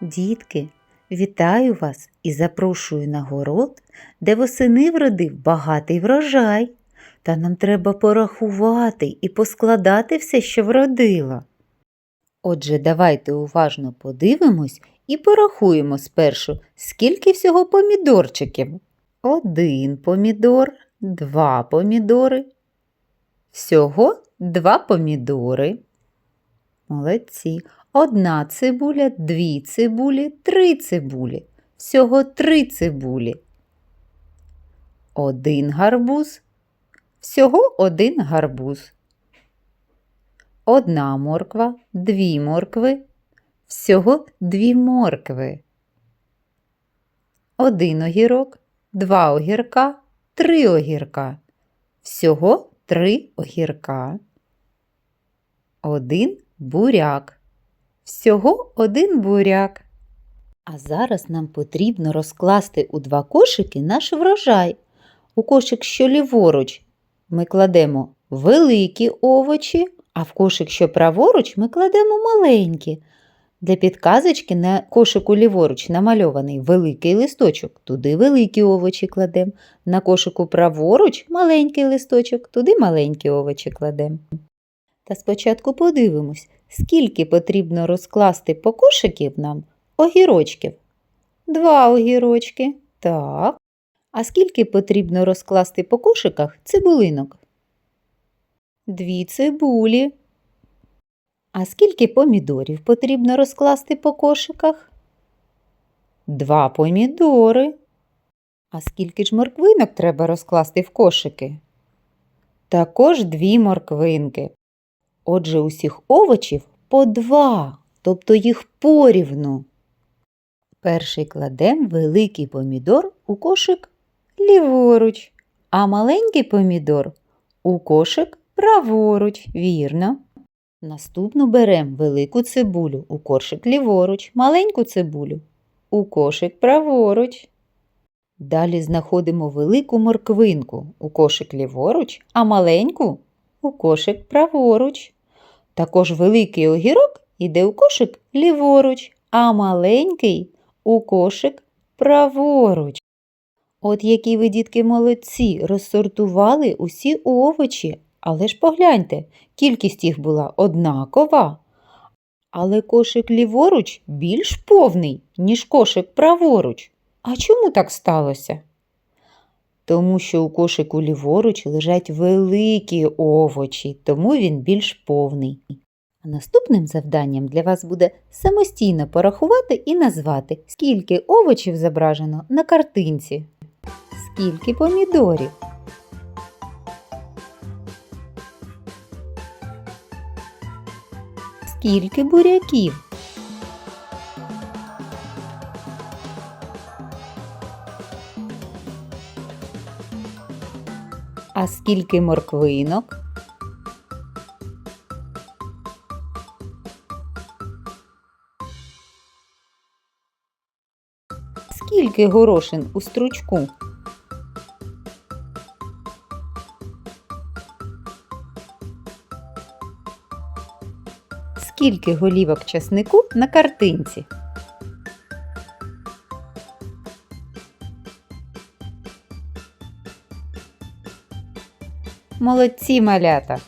Дітки, вітаю вас і запрошую на город, де восени вродив багатий врожай. Та нам треба порахувати і поскладати все, що вродило. Отже, давайте уважно подивимось і порахуємо спершу, скільки всього помідорчиків. Один помідор, два помідори. Всього два помідори. Молодці. Одна цибуля, дві цибулі, три цибулі. Всього три цибулі. Один гарбуз. Всього один гарбуз. Одна морква, дві моркви. Всього дві моркви. Один огірок, два огірка, три огірка. Всього три огірка. Один буряк. Всього один буряк. А зараз нам потрібно розкласти у два кошики наш врожай. У кошик, що ліворуч, ми кладемо великі овочі, а в кошик, що праворуч, ми кладемо маленькі. Для підказочки на кошику ліворуч намальований великий листочок, туди великі овочі кладемо. На кошику праворуч маленький листочок, туди маленькі овочі кладемо. Та спочатку подивимось, скільки потрібно розкласти по кошиків нам огірочків. Два огірочки. Так. А скільки потрібно розкласти по кошиках цибулинок? Дві цибулі. А скільки помідорів потрібно розкласти по кошиках? Два помідори. А скільки ж морквинок треба розкласти в кошики? Також дві морквинки. Отже, усіх овочів по два, тобто їх порівну. Перший кладемо великий помідор у кошик ліворуч, а маленький помідор у кошик праворуч, вірно. Наступну беремо велику цибулю у кошик ліворуч, маленьку цибулю у кошик праворуч. Далі знаходимо велику морквинку у кошик ліворуч, а маленьку у кошик праворуч. Також великий огірок іде у кошик ліворуч, а маленький у кошик праворуч. От які ви, дітки, молодці, розсортували усі овочі, але ж погляньте, кількість їх була однакова. Але кошик ліворуч більш повний, ніж кошик праворуч. А чому так сталося? Тому що у кошику ліворуч лежать великі овочі, тому він більш повний. А наступним завданням для вас буде самостійно порахувати і назвати, скільки овочів зображено на картинці, скільки помідорів. Скільки буряків? А скільки морквинок? Скільки горошин у стручку? Скільки голівок часнику на картинці? Молодці малята!